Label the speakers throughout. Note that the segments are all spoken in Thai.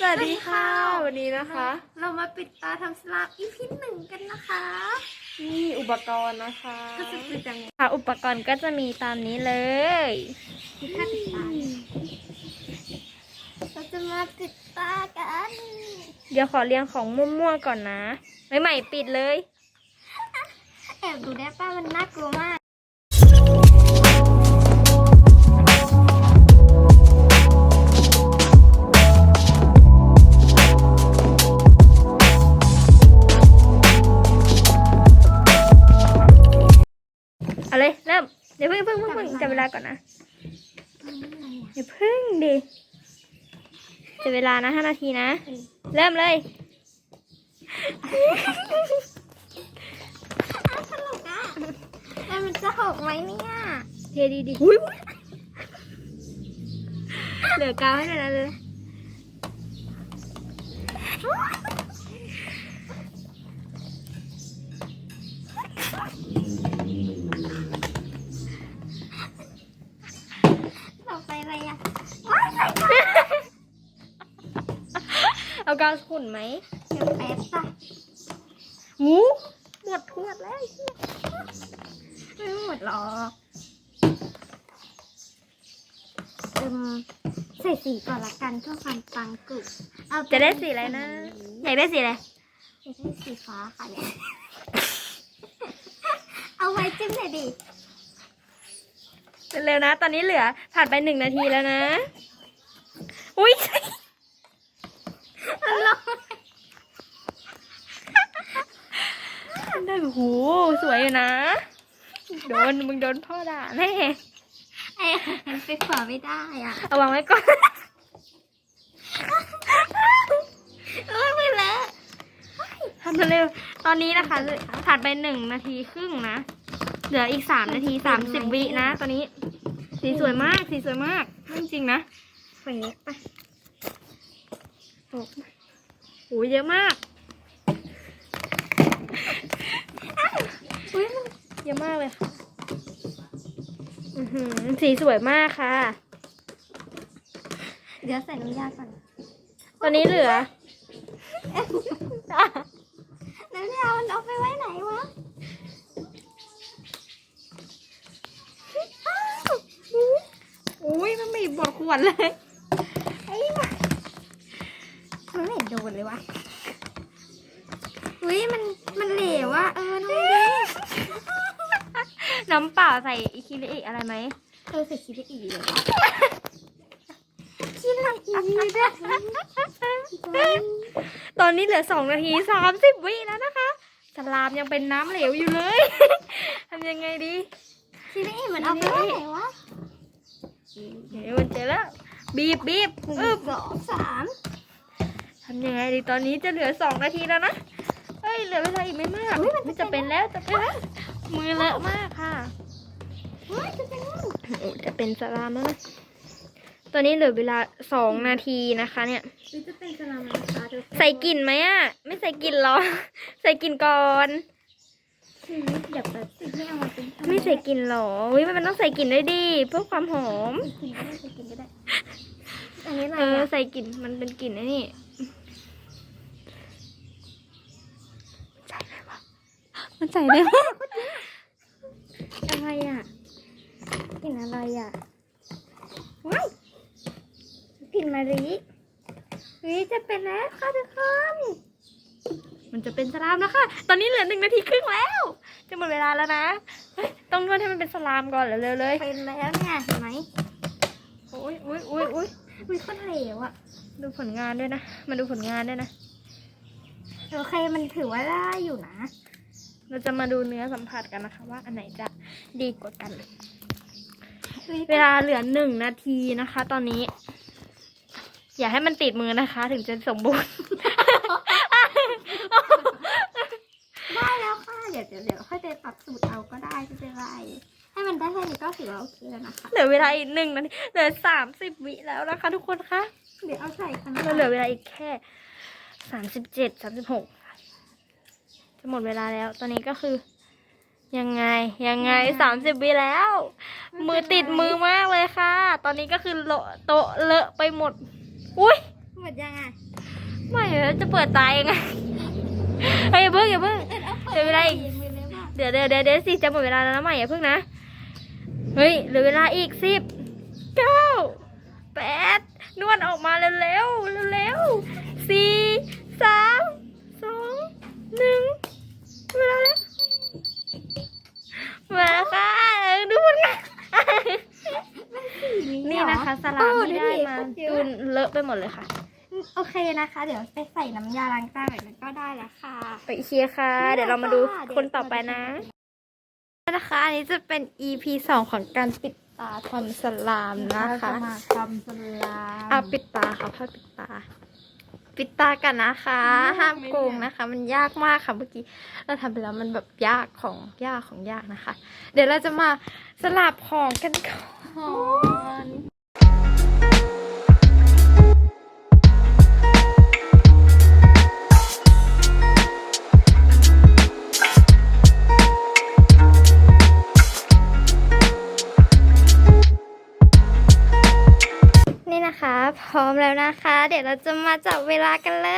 Speaker 1: สวัสดีค่ะ วันนี้นะคะ
Speaker 2: เรามาปิดตาทำสลามอีพีหนึ่งกันนะคะ
Speaker 1: นี่อุปกรณ์นะคะ
Speaker 2: ก็จะปิดยังไง
Speaker 1: ค่ะอุปกรณ์ก็จะมีตามนี้เลย
Speaker 2: มีค่าปิดตาเราจะมาปิดตากัน
Speaker 1: เดี๋ยวขอเรียงของมั่วๆก่อนนะใหม่ๆปิดเลย
Speaker 2: แอบดูได้ป้ามันน่ากลัวมาก
Speaker 1: อนนะเดี๋ยวเพิ่งดิจับเวลานะห้านาทีนะ เริ่มเลย
Speaker 2: ตลกอะแล้วมันจะหกไหมเนี่ย
Speaker 1: เทดีดีอุ้ยเหลือกาวให้หน่อยนะเลย
Speaker 2: ต่อไปอะไรอะว้ายใส่กาว
Speaker 1: เอากาวขุ่นไหม
Speaker 2: เดี๋ยวแป๊บจ้ะ
Speaker 1: หูหมดขวดแล้วไอ้เหี้ย
Speaker 2: ไม่หมดหรอกเอิ่มใส่สีก่อนละกันเพื่อความปังกึกเอา
Speaker 1: จะได้สีอะไรนะอยากได้สีอะไร
Speaker 2: จะได้สีฟ้าค่ะเนี่ยเอาไว้จิ้มเลยดิ
Speaker 1: เร็วๆนะ ตอนนี้เหลือผ่านไปหนึ่งนาทีแล้วนะ อุ้ย ได้โอ้โห สวยอยู่นะ โดนมึงโดนพ่อด่าแน่
Speaker 2: ไอ้มันไปขวาไม่ได้อะ
Speaker 1: เอาวางไว้ก่อน
Speaker 2: เอ้ยไม่แล้ว
Speaker 1: ทำเร็วๆตอนนี้นะคะผ่านไปหนึ่งนาทีครึ่งนะ เหลืออีกสามนาทีสามสิบวินะตอนนี้ สีสวยมากสีสวยมากเรื่องจริงนะ
Speaker 2: เฟกไป
Speaker 1: โอ้โหเยอะมาก
Speaker 2: อุ้ยมัน
Speaker 1: เยอะมากเลยค่ะอือหือสีสวยมากค่ะ
Speaker 2: เดี๋ยวใส่น้ำยาก่อน
Speaker 1: ตอนนี้เหลือ
Speaker 2: น้ำยามันเอาไปไว้ไหนวะ
Speaker 1: อุ้ยมันไม่บอกขวดเลย
Speaker 2: ไอ้มันมันไม่เห็นโดนเลยวะอุ้ยมันมันเหลวอะเออน้องดิ
Speaker 1: น้ำเปล่าใส่อีคิริอีกอะไรไหม
Speaker 2: เออใส่คิดได้อีกเลยวะคิดอะไรอีกด้วย
Speaker 1: ตอนนี้เหลือสองนาทีสามสิบวิแล้วนะคะสลามยังเป็นน้ำเหลวอยู่เลยทำยังไงดี
Speaker 2: คิดได้อีกมันเอาไปไว้ไหนวะ
Speaker 1: เดี๋ยวมันเจอแล้วบีบบีบ
Speaker 2: หนึ่
Speaker 1: อึ
Speaker 2: ง
Speaker 1: บ
Speaker 2: สองสาม
Speaker 1: ทำยังไงดีตอนนี้จะเหลือสองนาทีแล้วนะเฮ้ยเหลือเวลาอีกไม่มากไม่จะเป็นแล้วจะเป็นแล้ว มือเลอะมากค่ะ
Speaker 2: เฮ้ยจะเป็นไง
Speaker 1: โอ้จะเป็นสลามแล้วนะตอนนี้เหลือเวลาสองนาทีนะคะ เนี่ย
Speaker 2: หรือจะเป็นสลามนะคะทุกคน
Speaker 1: ใส่กลิ่นไหมอะ ไม่ใส่กลิ่นหรอ ใส่กลิ่นก่อน
Speaker 2: คือเดี๋ยวแบบสิไม่เอามาเป็น
Speaker 1: ไม่ใส่กลิ่นหรอวิมันต้องใส่กลิ่นด้วยดิเพื่อความหอม
Speaker 2: กินก็ได้กินก็ได้ อันนี้อะไร
Speaker 1: เออ
Speaker 2: อะ
Speaker 1: ใส่กลิ่นมันเป็นกลิ่นไอ้นี่ใส่เลยวะ มันใส่เลยวะ
Speaker 2: อะไรอะกลิ่นอะไรอะว้ายกลิ่นมะลิเฮ้ยจะเป็นแล้วค่ะทุกคน
Speaker 1: มันจะเป็นสลามแล้วค่ะตอนนี้เหลือหนึ่งนาทีครึ่งแล้ว จะหมดเวลาแล้วนะเฮ้ยต้องนวดให้มันเป็นสลามก่อนเร็วๆเลย
Speaker 2: เป็นแล้วเนี่ยเห็นไหม
Speaker 1: โอ้ยโอ้ยโอ้ยโอ้ย
Speaker 2: มีคนเหลวอะ
Speaker 1: ดูผลงานด้วยนะ มาดูผลงานด้วยนะ
Speaker 2: โอเค มันถือว่าได้อยู่นะ
Speaker 1: เราจะมาดูเนื้อสัมผัสกันนะคะ ว่าอันไหนจะดีกว่ากัน
Speaker 2: ฮ้ย
Speaker 1: เวลาเหลือหนึ่งนาทีนะคะ ตอนนี้ อย่าให้มันติดมือนะคะ ถึงจะสมบูรณ์
Speaker 2: ได้แล้วค่ะเดี๋ยวเดี๋ยวเดี๋ยวค่อยไปปรับสูตรเอาก็ได้ไม่เป็นไรให้มันได้แค่นี้ก็ถือว่าโอเคแล้วนะคะ
Speaker 1: เหลือเวลาอีกหนึ่งนาทีเหลือสามสิบวิแล้วนะคะ ทุกคนคะ
Speaker 2: เดี๋ยวเอาใส่ขน
Speaker 1: เราเหลือเวลาอีกแค่สามสิบเจ็ดสามสิบหก จะหมดเวลาแล้ว ตอนนี้ก็คือ ยังไงยังไงสามสิบวิแล้ว มือติดมือมากเลยค่ะ ตอนนี้ก็คือโละโตะเลอะไปหมด อุ้ย
Speaker 2: หมดยังอะ
Speaker 1: ไม่เดี๋ยวจะเปิดตายยังไงเฮ้ยอย่าเพิ่งอย่าเพิ่งเดี๋ยวเวลาอีก
Speaker 2: ยังไม่ได้ว่า
Speaker 1: เดี๋ยวเดี๋ยวเดี๋ยวเดี๋ยวสิจะหมดเวลาแล้วนะใหม่อย่าเพิ่งนะเฮ้ยเหลือเวลาอีกสิบเก้าแปดนวดออกมาเร็วเร็วเร็วเร็วๆสี่ส อะไปหมดเลยค่ะ
Speaker 2: โอเคนะคะ เดี๋ยวไปใส่น้ำยาล้างจานหน่อยก็ได้แล้วค่ะ
Speaker 1: ไปเคลียร์ค่ะ เดี๋ยวเรามาดูคนต่อไปนะ
Speaker 2: นะคะ อันนี้จะเป็น EP สองของการปิดตาทำสลามนะคะ
Speaker 3: มาทำสลาม
Speaker 2: อะปิดตาค่ะพ่อปิดตา ปิดตากันนะคะ ห้ามโกงนะคะ มันยากมากค่ะเมื่อกี้เราทำไปแล้วมันแบบยากของยากของยากนะคะ เดี๋ยวเราจะมาสลับของกันก่อนนี่ พร้อมแล้วนะคะ เดี๋ยวเราจะมาจับเวลากันเล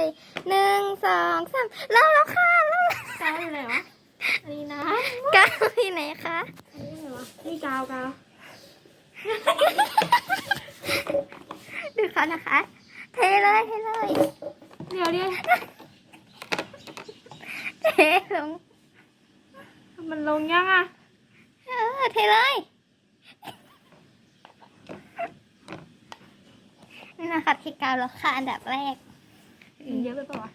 Speaker 2: ยหนึ่งสองสามเริ่มแล้วค่ะเริ่ม
Speaker 1: กาวอยู่ไหนวะอันนี้นะ
Speaker 2: ก้าวที่ไหนคะ
Speaker 1: อันนี้ไหนวะนี่กาวกาว
Speaker 2: ดูเขานะคะ เทเลยเทเลย
Speaker 1: เดี๋ยวเดี๋ยว
Speaker 2: เทลง
Speaker 1: มันลงยังอะ
Speaker 2: เออเทเลย นี่นะคะที่กาวแล้วค่ะอันดับแรก
Speaker 1: เยอะไปปะวะ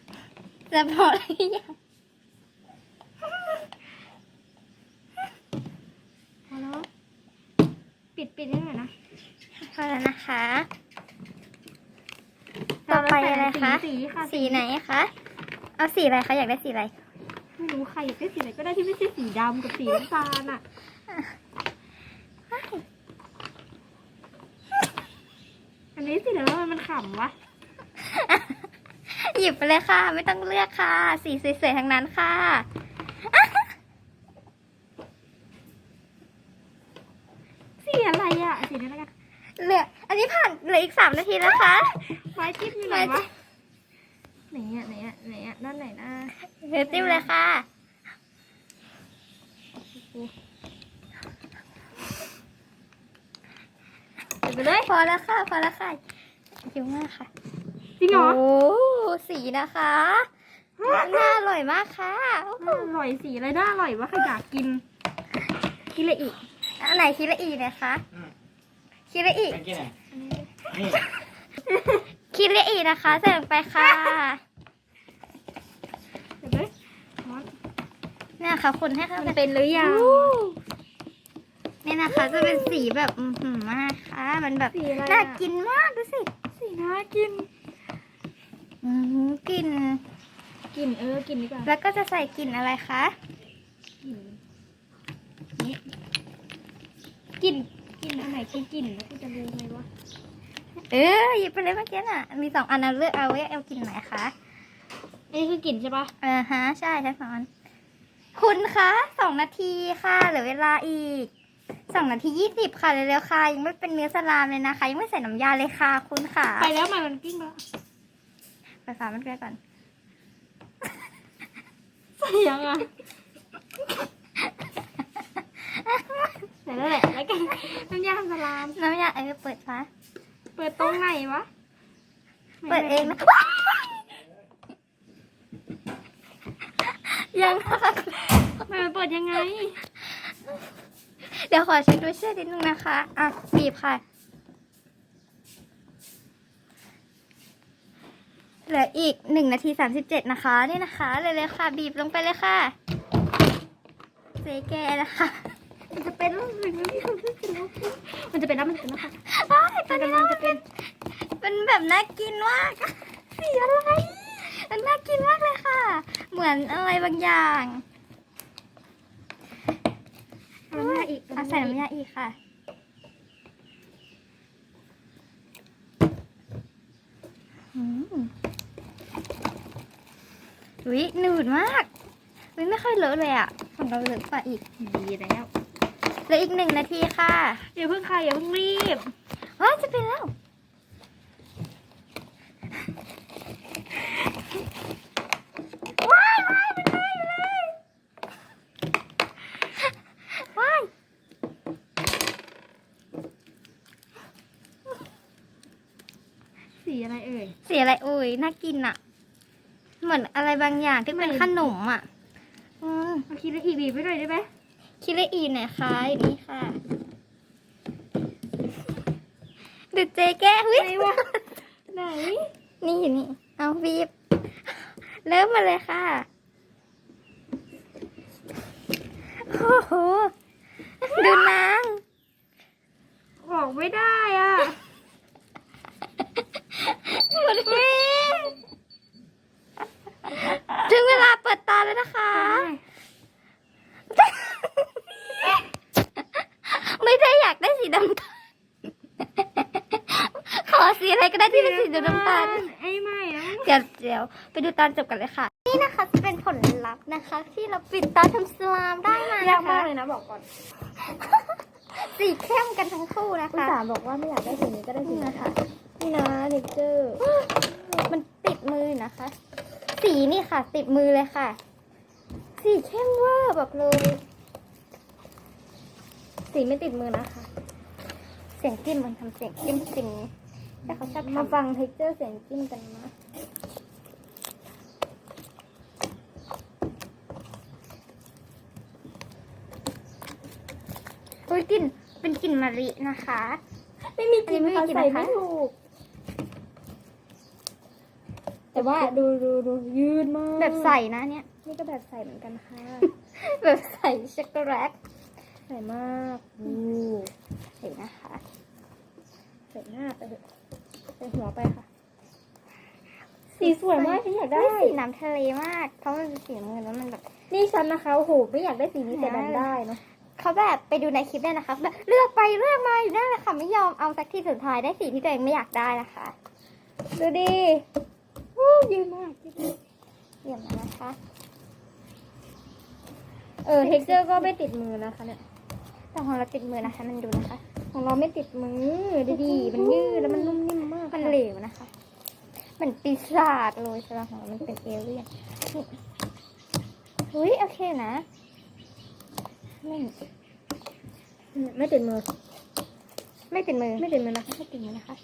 Speaker 2: จะพอหรือยัง
Speaker 1: พอแล้วปิดปิดยังไงนะ
Speaker 2: พอแล้วนะคะ ต่อไปอะไรคะ
Speaker 1: สีค่ะ
Speaker 2: สีไหนคะเอาสีอะไรคะอยากได้สีอะไร
Speaker 1: ไม่รู้ใครอยากได้สีไหนก็ได้ที่ไม่ใช่สีดำกับสีน้ำตาลอะ อั นนี้สีอะไรวะมันขำวะ
Speaker 2: หยิบไปเลยค่ะ ไม่ต้องเลือกค่ะ สีสวยๆทั้งนั้นค่ะ
Speaker 1: สีอะไรอะสีนี้แล้วกัน
Speaker 2: เหลืออันนี้ผ่านเหลืออีกสามนาทีนะคะ
Speaker 1: ไม้จิ้มอยู่ไหนวะไหนอะไหนอะไหนอะด้านไหนนะ
Speaker 2: เหลือติ้มเลยค่ะ
Speaker 1: เดี๋ยว ไปเลย
Speaker 2: พอแล้วค่ะ พอแล้วค่ะเยอะมากค่ะ
Speaker 1: จริงเหรอ
Speaker 2: โอ้สีนะคะน่าอร่อยมากค่ะโอ้โห
Speaker 1: น่าอร่อยสีอะไรน่าอร่อยวะใครอยากกินกินเลยอีก
Speaker 2: อันไหนคิระอีเนี่ยคะคิระอี
Speaker 3: ไปกินอะนี่
Speaker 2: คิระอีนะคะใส่ลงไปค่ะ
Speaker 1: เดี๋ยวไปมอน
Speaker 2: เนี่ยค่ะคนให้เข้า
Speaker 1: มัน
Speaker 2: กัน
Speaker 1: เป็นหรือยัง
Speaker 2: นี่นะคะจะเป็นสีแบบอือหือมากค่ะมันแบบ
Speaker 1: สีอะไรอะ
Speaker 2: น่ากินมากดูสิ
Speaker 1: สีน่ากิน
Speaker 2: อือหือกลิ่น
Speaker 1: กินเออกินดีกว่า
Speaker 2: แล้วก็จะใส่กลิ่นอะไรคะ
Speaker 1: กินนี่กินกินอันไหนคือกลินแล้วกูจะรู้ไหมวะ
Speaker 2: เออหยิบไปเลยเมื่อกี้น่ะมีสองอันนะเลือกเอาไว้เอากลิ่นไหนคะ
Speaker 1: อันนี้คือกลิ่นใช่ปะ
Speaker 2: อ่าฮะใช่ทั้งสองอันคุณคะสองนาทีค่ะเหลือเวลาอีก สองนาทียี่สิบค่ะเร็วๆค่ะ ยังไม่เป็นเนื้อสลามเลยนะคะ ยังไม่ใส่น้ำยาเลยค่ะ คุณค่ะ
Speaker 1: ไปแล้วมันมันกิ้งแล้ว
Speaker 2: ไปฝามันไปก่อน
Speaker 1: ใส่ยังอะใส่แล้วแหละแล้วกันน้ำยาสลาม
Speaker 2: น้ำยาเออเปิดฝา
Speaker 1: เปิดตรงไหนวะ
Speaker 2: เปิดเองนะยังนะคะ
Speaker 1: ไม่มันเปิดยังไง
Speaker 2: เดี๋ยวขอเช็คด้วยเชื่อนิดนึงนะคะ อะบีบค่ะ เหลืออีกหนึ่งนาทีสามสิบเจ็ดนะคะ นี่นะคะเลยเลยๆค่ะ บีบลงไปเลยค่ะเจ๊แกนะคะ
Speaker 1: มันจะเป็นแล้วมันไม่มีคนที่กินแล้วมันจะเป็นแล้วมันจะเป็นแล้วค่ะ
Speaker 2: อ้ายต
Speaker 1: มั
Speaker 2: อน
Speaker 1: น
Speaker 2: นี้
Speaker 1: กำลังจะเป็น
Speaker 2: เป็นแบบน่ากินมากสีอะไร มันน่ากินมากเลยค่ะ เหมือนอะไรบางอย่าง
Speaker 1: น้ำยาอีก
Speaker 2: อะใส่น้ำยาอีกค่ะ อืมอุ้ยหนืดมากอุ้ยไม่ค่อยเลอะเลยอะของเราเหลือกว่าอีก
Speaker 1: ดีแล้ว
Speaker 2: เหลืออีกหนึ่งนาทีค่ะ
Speaker 1: อย่าเพิ่งค่ะอย่าเพิ่งรีบ
Speaker 2: ว้ายจะเป็นแล้ว สี อะไรโอ้ยน่ากินอะเหมือนอะไรบางอย่างที่เป็นขนมอะอืม
Speaker 3: มาคิดละอีบีบไปหน่อยได้ไหม
Speaker 2: คิดละอีหน่อยค่ะอย่างนี้ค่ะดูเจแก้หุ้ย
Speaker 3: ไหน
Speaker 2: นี่อยู่นี่ เอาบีบ เริ่มมาเลยค่ะโอ้โหดูนาง
Speaker 3: ออกไม่ได้อะ
Speaker 2: ถึงเวลาเปิดตาแล้วนะคะ ไม่ได้อยากได้สีดำตาลขอสีอะไรก็ได้ที่เป็นสีน้ำตาล
Speaker 3: ไอ้ไม่นะ
Speaker 2: เดี๋ยวเดี๋ยวไปดูตอนจบกันเลยค่ะ นี่นะคะจะเป็นผลลัพธ์นะคะ ที่เราปิดตาทำสลามได้มายา
Speaker 3: ก
Speaker 2: นะ
Speaker 3: มาก
Speaker 2: คะ
Speaker 3: เลยนะบอกก่อน
Speaker 2: สีเข้มกันทั้งคู่นะ
Speaker 3: คุณ
Speaker 2: คะ
Speaker 3: สามบอกว่าไม่อยากได้สีนี้ก็ได้สี
Speaker 2: นี่
Speaker 3: นี้
Speaker 2: นะคะ
Speaker 3: นี่นะเด็กเจอร์
Speaker 2: มันติดมือนะคะ สีนี่ค่ะ ติดมือเลยค่ะ สีเข้มเวอร์บอกเลย
Speaker 3: สีไม่ติดมือนะคะ
Speaker 2: เสียงจิ้มมันทำเสียงจิ้มจริงแต่เขาชอบ
Speaker 3: มา
Speaker 2: ทำ
Speaker 3: ฟังเท็กเจอร์เสียงจิ้มกันนะ
Speaker 2: อุ้ยกลิ่นเป็นกลิ่นมะลินะคะ
Speaker 3: ไม่มีกลิ่น
Speaker 2: อันนี้ไม่มี
Speaker 3: ค่ะ
Speaker 2: กลิ่น
Speaker 3: ใส่
Speaker 2: นะคะ
Speaker 3: ไม่ถูก แต่ว่าดูดูดูยืดมาก
Speaker 2: แบบใส่นะเนี่ย
Speaker 3: นี่ก็แบบใส่เหมือนกันค่ะ
Speaker 2: แบบใส่ช็อกโกแลต
Speaker 3: ใส่มากดู
Speaker 2: ใส่นะคะ
Speaker 3: ใส่หน้าไปเถอะใส่หัวไปค่ะ สีสวยมากฉันอยากได้
Speaker 2: เฮ้ยสีน้ำทะเลมาก เพราะมันเป็นสีน้ำเงินแล้วมันแบบ
Speaker 3: นี่ฉันนะคะโอ้โหไม่อยากได้สีนี้แต่ดันได้เนาะ
Speaker 2: เขาแบบไปดูในคลิปได้นะคะแบบเลือกไปเลือกมาอยู่นั่นแหละค่ะไม่ยอมเอาสักทีสุดท้ายได้สีที่ตัวเองไม่อยากได้นะคะ
Speaker 3: ดูดิ วู้ยืดมากยืดมาก
Speaker 2: เยี่ยมแล้วนะคะ
Speaker 3: เออเท็กเจอร์ก็ไม่ติดมือนะคะเนี่ย
Speaker 2: แต่ของเราติดมือนะคะ มันดูนะคะ
Speaker 3: ของเราไม่ติดมือดูดิมันยืดแล้วมันนุ่มนิ่มมาก
Speaker 2: มัน
Speaker 3: ค่ะ
Speaker 2: เหลวนะคะเหมือนปีศาจเลยสำหรับของเรามันเป็นเอเลี่ยนนี่เฮ้ยโอเคนะไม่
Speaker 3: ไม่ติดมือ
Speaker 2: ไม่ติดมือ
Speaker 3: ไม่ติดมือนะคะ
Speaker 2: ไม่ติดมือนะคะ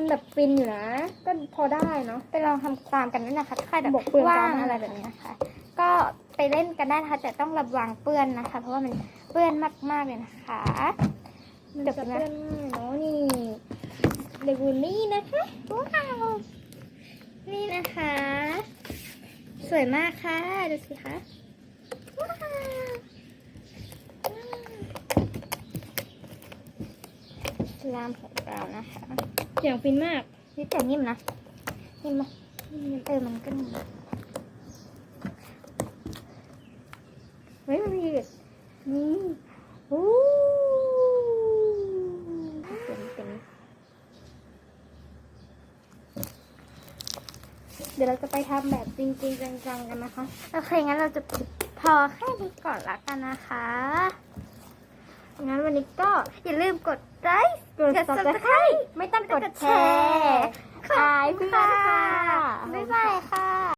Speaker 3: มันแบบฟินอยู่นะ ก็พอได้เนาะ
Speaker 2: ไปลองทำตามกันด้วยนะคะถ้าใครแบบ
Speaker 3: บอกเปลือง
Speaker 2: ว่าง
Speaker 3: จาน
Speaker 2: อะไรแบบนี้นะคะ ก็ไปเล่นกันได้นะคะแต่ต้องระวังเปื้อนนะคะ เพราะว่ามันเปื้อนมากๆเลยนะคะ
Speaker 3: มันจะเพื่อนง่ายเนาะนี่เด็กบุญนี่นะคะ
Speaker 2: ว้าวนี่นะคะ สวยมากค่ะดูสิคะว้าวลามของเรานะคะ
Speaker 3: เสียงฟินมาก
Speaker 2: นี่แต่นิ่มนะนิ่มไหมเออมันก็นิ่มนะ
Speaker 3: เฮ้ยมันยืดนี่โอ้เป็นเป็นเดี๋ยวเราจะไปทำแบบจริงๆจังๆกันนะคะ
Speaker 2: โอเคงั้นเราจะพอแค่นี้ก่อนละกันนะคะ
Speaker 3: งั้นวันนี้ก็
Speaker 2: อย่าลืมกดไลค์
Speaker 3: กด subscribe ไม่ต้องกดแชร์
Speaker 2: ขอบคุณค่ะ
Speaker 3: บ๊ายบายค่ะ
Speaker 2: บ๊ายบายค่ะ